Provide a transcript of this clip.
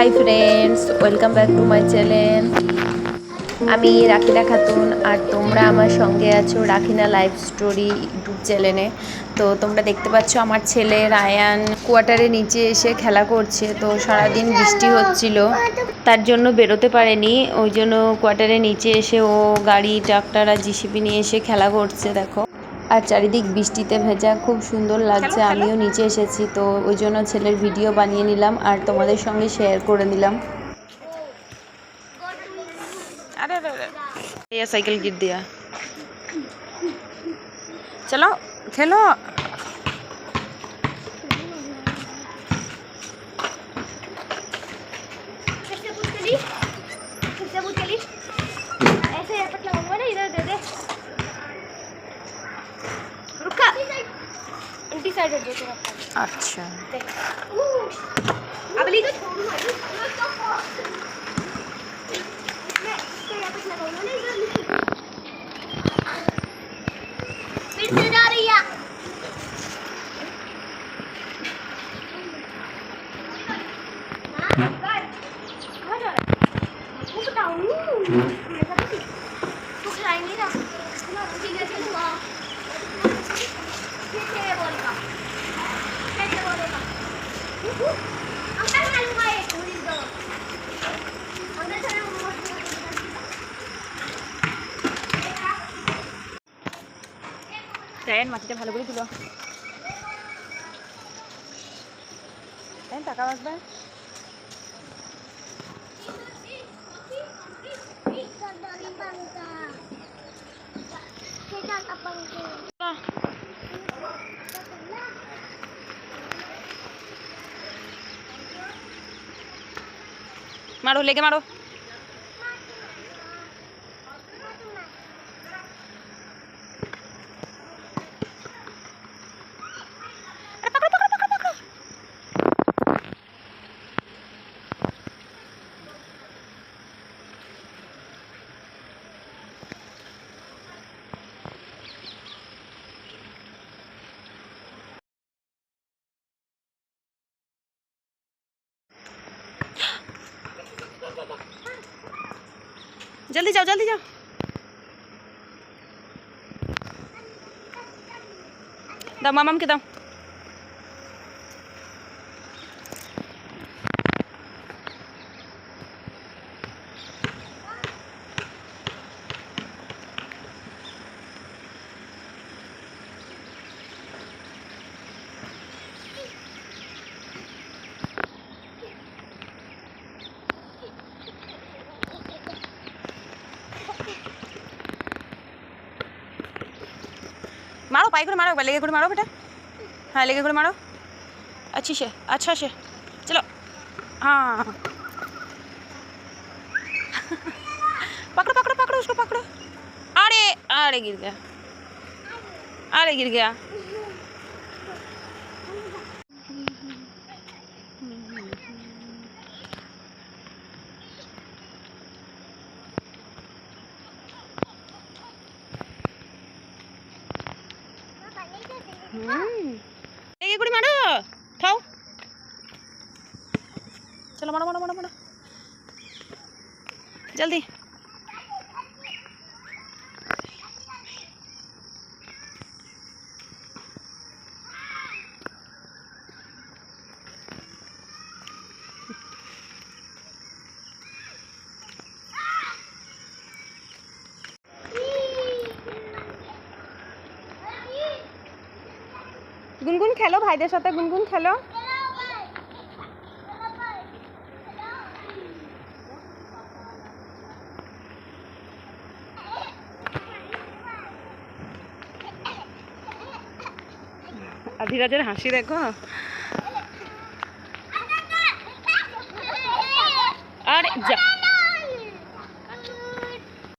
Hi friends welcome back to my channel আমি রাখিনা খাতুন আর তোমরা আমার সঙ্গে আছো রাখিনা লাইফ স্টোরি ইউটিউব চ্যানেলে তো তোমরা দেখতে পাচ্ছ আমার ছেলে রায়ান কোয়ার্টারে নিচে এসে খেলা করছে। তো সারাদিন বৃষ্টি হচ্ছিল। তার জন্য বেরোতে পারেনি। ওই জন্য কোয়ার্টারে নিচে এসে ও গাড়ি ট্রাক্টর আর জিসিপি নিয়ে এসে খেলা করছে, দেখো। আর চারিদিক বৃষ্টিতে ভেজা খুব সুন্দর লাগছে আমিও নিচে এসেছি তো ওই জন্য ছেলের ভিডিও বানিয়ে নিলাম আর তোমাদের সঙ্গে শেয়ার করে নিলাম अरे अरे अरे ये साइकिल गिर दिया चलो खेलो साइड हट जाओ थोड़ा अच्छा। अब ली तो फिर से जा रही है। हम्म। बताऊँ। हम्म। तो खिलाएँगे ना। ठीक है। Ten, masih jam halo dulu. Ten, tak kawas ben? Kita tak panggil. मारो लेके मारो। जल्दी जाओ जल्दी जाओ। दम मामा के दाओ मारो, पाई को मारो लेगे को मारो बेटा। हाँ लेके को मारो। अच्छी से अच्छा से चलो। हाँ। पकड़ो पकड़ो पकड़ो उसको, पकड़ो। अरे अरे, गिर गया। अरे, गिर गया। चलो मारो मारो मारो मारो जल्दी গুনগুন খেলো ভাইদের সাথে গুনগুন খেলো আধিরাজের হাসি দেখো। আরে যা